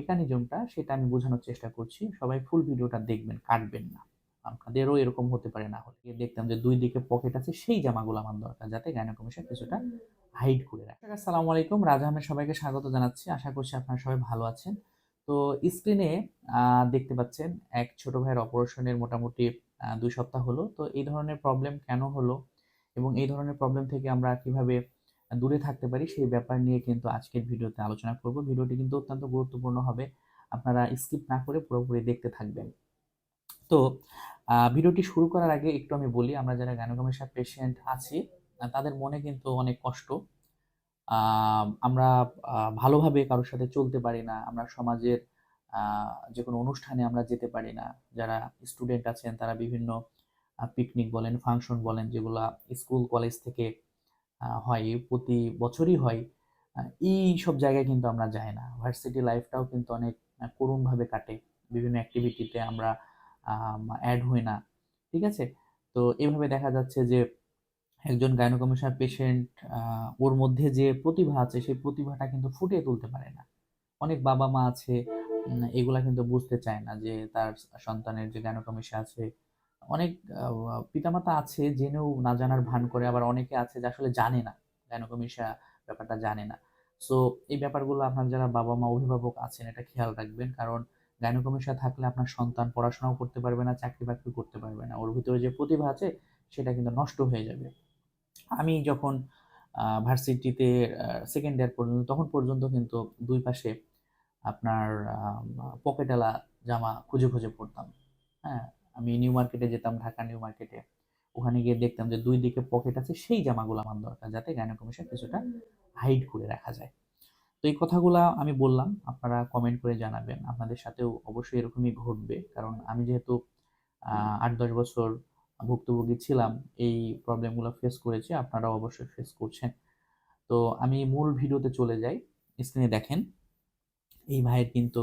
মেকানিজমটা সেটা আমি বোঝানোর চেষ্টা করছি। সবাই ফুল ভিডিওটা দেখবেন, কাটবেন না। আপনাদেরও এরকম হতে পারে না হলে। দেখতাম যে দুই দিকে পকেট আছে, সেই জামাগুলো আমার দরকার, যাতে গাইনোকমিশন কিছুটা হাইড করে রাখে। আসসালামু আলাইকুম, রাজা আহমেদ সবাইকে স্বাগত জানাচ্ছি। আশা করছি আপনারা সবাই ভালো আছেন। তো স্ক্রিনে দেখতে পাচ্ছেন এক ছোট ভাইয়ের অপারেশনের মোটামুটি দুই সপ্তাহ হলো। তো এই ধরনের প্রবলেম কেন হলো? এবং এই ধরনের প্রবলেম থেকে আমরা কীভাবে দূরে থাকতে পারি, সেই ব্যাপার নিয়ে কিন্তু আজকের ভিডিওতে আলোচনা করব। ভিডিওটি কিন্তু অত্যন্ত গুরুত্বপূর্ণ হবে, আপনারা স্কিপ না করে পুরোপুরি দেখতে থাকবেন। তো ভিডিওটি শুরু করার আগে একটু আমি বলি, আমরা যারা গাইনোকমেশিয়া পেশেন্ট আছি তাদের মনে কিন্তু অনেক কষ্ট। আমরা ভালোভাবে কারোর সাথে চলতে পারি না, আমরা সমাজের যে কোনো অনুষ্ঠানে আমরা যেতে পারি না। যারা স্টুডেন্ট আছেন, তারা বিভিন্ন পিকনিক বলেন ফাংশন বলেন, যেগুলা স্কুল কলেজ থেকে হয়, প্রতি বছরই হয় এই সব জায়গায় কিন্তু আমরা যাই না। ভার্সিটি লাইফটাও কিন্তু অনেক করুণভাবে কাটে। বিভিন্ন অ্যাক্টিভিটিতে আমরা অ্যাড হই না। ঠিক আছে? তো এইভাবে দেখা যাচ্ছে যে, একজন গাইনোকমিশন পেশেন্ট ওর মধ্যে যে প্রতিভা আছে, সেই প্রতিভাটা কিন্তু ফুটিয়ে তুলতে পারে না। অনেক বাবা মা আছে এগুলা কিন্তু বুঝতে চায় না যে, তার সন্তানের যে গাইনোকমিশা আছে অনেক পিতামাতা আছে জেনেও না জানার ভান করে, আবার অনেকে আছে যে আসলে জানে না গাইনোকমিশা ব্যাপারটা জানে না। সো এই ব্যাপারগুলো আপনার যারা বাবা মা অভিভাবক আছেন, এটা খেয়াল রাখবেন। কারণ গাইনোকমিশা থাকলে আপনার সন্তান পড়াশোনাও করতে পারবে না চাকরি বাকরি করতে পারবে না। ওর ভিতরে যে প্রতিভা আছে, সেটা কিন্তু নষ্ট হয়ে যাবে। আমি যখন ভার্সিটিতে সেকেন্ড ইয়ার পর্যন্ত, তখন পর্যন্ত কিন্তু দুই পাশে আপনার পকেটালা জামা খুঁজে খুঁজে পড়তাম। হ্যাঁ আমি নিউ মার্কেটে যেতাম, ঢাকা নিউ মার্কেটে ওখানে গিয়ে দেখতাম যে দুই দিকে পকেট আছে, সেই জামাগুলো আমার দরকার যাতে গাইনোকমিশন কিছুটা হাইড করে রাখা যায়। তো এই কথাগুলা আমি বললাম, আপনারা কমেন্ট করে জানাবেন। আপনাদের সাথেও অবশ্যই এরকমই ঘটবে, কারণ আমি যেহেতু আট দশ বছর ভুক্তভোগী ছিলাম, এই প্রবলেমগুলো ফেস করেছি, আপনারাও অবশ্যই ফেস করছেন। তো আমি মূল ভিডিওতে চলে যাই স্ক্রিনে দেখেন। এই ভাইয়ের কিন্তু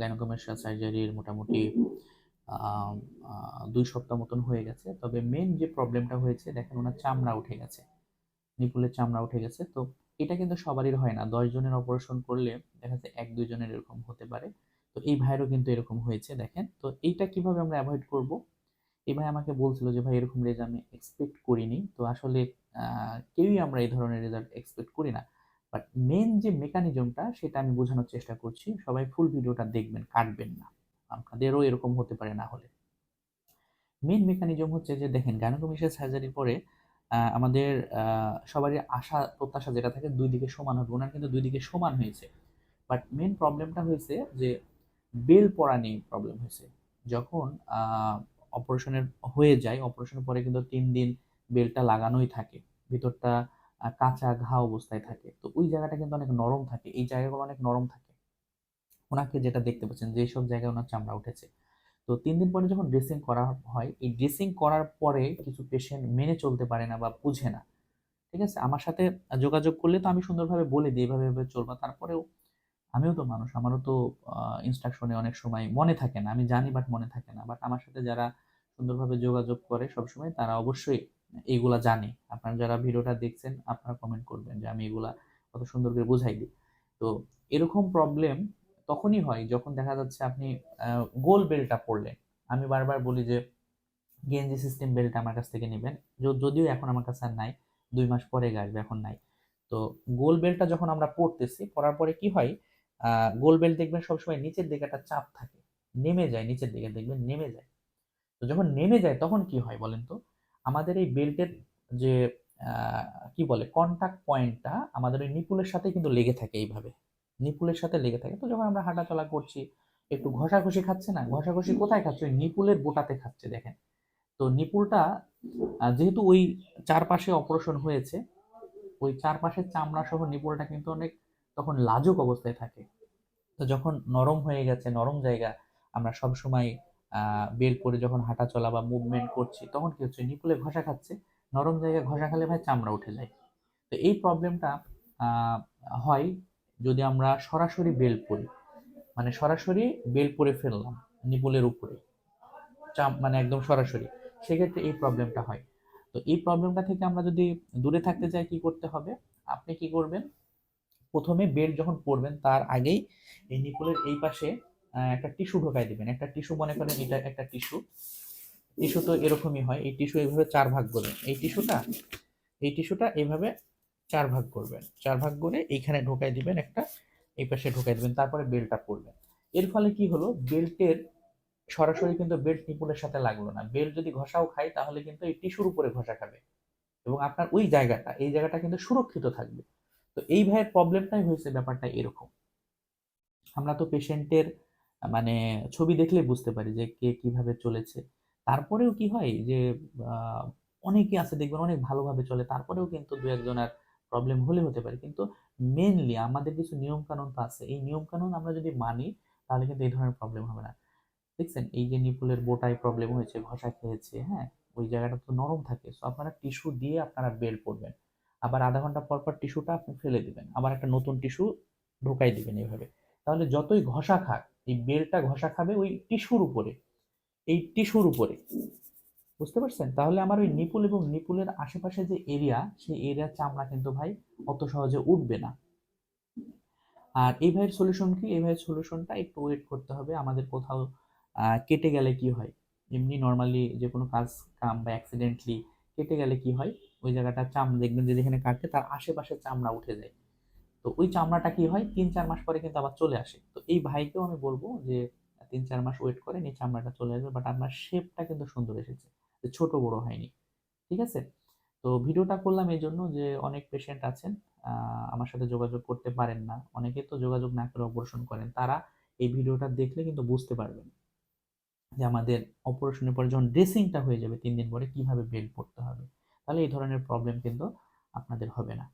গাইনোকমেশিয়া সার্জারির মোটামুটি দুই সপ্তাহ মতন হয়ে গেছে। তবে মেন যে প্রবলেমটা হয়েছে, দেখেন ওনার চামড়া উঠে গেছে। নিপুলের চামড়া উঠে গেছে। তো এটা কিন্তু সবারই হয় না। দশ জনের অপারেশন করলে দেখা যাচ্ছে এক দুইজনের এরকম হতে পারে। তো এই ভাইয়েরও কিন্তু এরকম হয়েছে, দেখেন। তো এইটা কীভাবে আমরা অ্যাভয়েড করব? এই ভাই আমাকে বলছিল যে, ভাই, এরকম রেজাল্ট আমি এক্সপেক্ট করিনি। তো আসলে কেউই আমরা এই ধরনের রেজাল্ট এক্সপেক্ট করি না। বাট মেন যে মেকানিজমটা সেটা আমি বোঝানোর চেষ্টা করছি। সবাই ফুল ভিডিওটা দেখবেন, কাটবেন না। আপনাদেরও এরকম হতে পারে না হলে। মেন মেকানিজম হচ্ছে যে, দেখেন গাইনোকমিশিয়া সার্জারির পরে আমাদের সবারই আশা, প্রত্যাশা যেটা থাকে, দুই দিকে সমান হবে। ওনার কিন্তু দুই দিকে সমান হয়েছে। বাট মেন প্রবলেমটা হয়েছে যে, বেল পড়া নিয়ে প্রবলেম হয়েছে। যখন অপারেশনের হয়ে যায় অপারেশনের পরে কিন্তু তিন দিন বেলটা লাগানোই থাকে। ভিতরটা কাঁচা ঘা অবস্থায় থাকে। তো ওই জায়গাটা কিন্তু অনেক নরম থাকে। এই জায়গাগুলো অনেক নরম থাকে। ওনাকে যেটা দেখতে পাচ্ছেন, যে সব জায়গায় ওনার চামড়া উঠেছে। তো তিন দিন পরে যখন ড্রেসিং করা হয়, এই ড্রেসিং করার পরে কিছু পেশেন্ট মেনে চলতে পারে না বা বুঝে না। ঠিক আছে? আমার সাথে যোগাযোগ করলে তো আমি সুন্দরভাবে বলে দিই এভাবে এভাবে চলবা। তারপরেও আমিও তো মানুষ, আমারও তো ইনস্ট্রাকশনে অনেক সময় মনে থাকে না। আমি জানি বাট মনে থাকে না। বাট আমার সাথে যারা সুন্দরভাবে যোগাযোগ করে সবসময় তারা অবশ্যই এইগুলা জানে। আপনারা যারা ভিডিওটা দেখছেন, আপনারা কমেন্ট করবেন যে আমি এগুলা কত সুন্দর করে বুঝাই দিই। তো এরকম প্রবলেম তখনই হয় যখন দেখা যাচ্ছে আপনি গোল বেলটা পরলেন আমি বারবার বলি যে গেঞ্জি সিস্টেম বেল্ট আমার কাছ থেকে নেবেন। যদিও এখন আমার কাছে আর নাই, দুই মাস পরে আসবে এখন নাই। তো গোল বেল্টটা যখন আমরা পরতেছি পরার পরে কি হয় গোল বেল্ট দেখবেন সবসময় নিচের দিকে একটা চাপ থাকে। নেমে যায় নিচের দিকে, দেখবেন নেমে যায়। তো যখন নেমে যায় তখন কি হয় বলেন তো? আমাদের এই বেল্টের যে কি বলে কন্টাক্ট পয়েন্টটা আমাদের ওই নিপুলের সাথে কিন্তু লেগে থাকে এইভাবে। নিপুলের সাথে লেগে থাকে। তো যখন আমরা হাঁটাচলা করছি, একটু ঘষাঘষি খাচ্ছে না? ঘষাঘষি কোথায় খাচ্ছে? ওই নিপুলের বোটাতে খাচ্ছে, দেখেন। তো নিপুলটা যেহেতু ওই চারপাশে অপারেশন হয়েছে, ওই চারপাশের চামড়া সহ নিপুলটা কিন্তু অনেক তখন লাজুক অবস্থায় থাকে। তো যখন নরম হয়ে গেছে, নরম জায়গা, আমরা সব সময় বেল পরে যখন হাঁটা চলা বা মুভমেন্ট করছি, তখন কি হচ্ছে? নিপুলে ঘষা খাচ্ছে। নরম জায়গায় ঘষা খেলে ভাই চামড়া উঠে যায়। তো এই প্রবলেমটা হয় যদি আমরা সরাসরি বেল পরি মানে সরাসরি বেল পরে ফেললাম, নিপুলের উপরে, চাপ মানে একদম সরাসরি, সেক্ষেত্রে এই প্রবলেমটা হয়। তো এই প্রবলেমটা থেকে আমরা যদি দূরে থাকতে চাই, কি করতে হবে? আপনি কি করবেন? প্রথমে বেল যখন পরবেন, তার আগেই এই নিপুলের এই পাশে একটা টিস্যু ঢোকাই দিবেন। একটা টিস্যু, মনে করেন এটা একটা টিস্যু। টিস্যু তো এরকমই হয়, এই টিস্যু এইভাবে চার ভাগ করবেন এই টিস্যুটা এই টিস্যুটা এইভাবে চার ভাগ করবেন। চার ভাগ করে এইখানে ঢোকাই দিবেন একটা, এই পাশে ঢোকাই দিবেন, তারপরে বেল্টটা পরবেন এর ফলে কি হলো? বেল্টের সরাসরি কিন্তু বেল্ট নিপুলের সাথে লাগল না। বেল্ট যদি ঘষাও খায়, তাহলে কিন্তু এই টিস্যুর উপরে ঘষা খাবে। এবং আপনার ওই জায়গাটা, এই জায়গাটা কিন্তু সুরক্ষিত থাকবে। তো এই ভাইয়ের প্রবলেমটাই হয়েছে ব্যাপারটা এরকম। আমরা তো পেশেন্টের মানে ছবি দেখলে বুঝতে পারি যে কে কীভাবে চলেছে। তারপরেও কি হয় যে অনেকে আছে, দেখবেন অনেক ভালোভাবে চলে, তারপরেও কিন্তু দু একজনের প্রবলেম হলে হতে পারে। কিন্তু মেনলি আমাদের কিছু নিয়ম কানুন তো আছে। এই নিয়ম কানুন আমরা যদি মানি, তাহলে কিন্তু এই ধরনের প্রবলেম হবে না। দেখছেন, এই যে নিপুলের বোটায় প্রবলেম হয়েছে, ঘষা খেয়েছে হ্যাঁ? ওই জায়গাটা তো নরম থাকে সো আপনারা টিস্যু দিয়ে আপনারা বেল করবেন। আবার আধা ঘণ্টা পর পর টিস্যুটা আপনি ফেলে দিবেন। আবার একটা নতুন টিস্যু ঢোকাই দিবেন এইভাবে তাহলে যতই ঘষা খাক, এই বেলটা ঘষা খাবে ওই টিস্যুর উপরে। এই টিস্যুর উপরে। বুঝতে পারছেন? তাহলে আমার ওই নিপুল এবং নিপুলের আশেপাশে যে এরিয়া সেই এরিয়ার চামড়া কিন্তু ভাই অত সহজে উঠবে না। আর এই ভাইয়ের সলিউশন কি? এই ভাইয়ের সলিউশনটা একটু ওয়েট করতে হবে, আমাদের কোথাও কেটে গেলে কি হয়? এমনি নর্মালি যে কোনো কাজ, কাম বা অ্যাক্সিডেন্টলি কেটে গেলে কি হয়? ওই জায়গাটা চাম, দেখবেন যে যেখানে কাটছে তার আশেপাশে চামড়া উঠে যায়। তো ওই চামড়াটা কি হয়? তিন, চার মাস পরে কিন্তু আবার চলে আসে। তো এই ভাইকেও আমি বলব যে, তিন, চার মাস ওয়েট করেন এই চামড়াটা চলে আসবে বাট আপনার শেপটা কিন্তু সুন্দর এসেছে। ছোট বড় হয়নি, ঠিক আছে? তো ভিডিওটা করলাম এই জন্য যে অনেক পেশেন্ট আছেন আমার সাথে যোগাযোগ করতে পারেন না। অনেকে তো যোগাযোগ না করে অপারেশন করেন, তারা এই ভিডিওটা দেখলে কিন্তু বুঝতে পারবেন যে আমাদের অপারেশনের পরে যখন ড্রেসিংটা হয়ে যাবে তিন দিন পরে কীভাবে বেল্ট পড়তে হবে। তাহলে এই ধরনের প্রবলেম কিন্তু আপনাদের হবে না।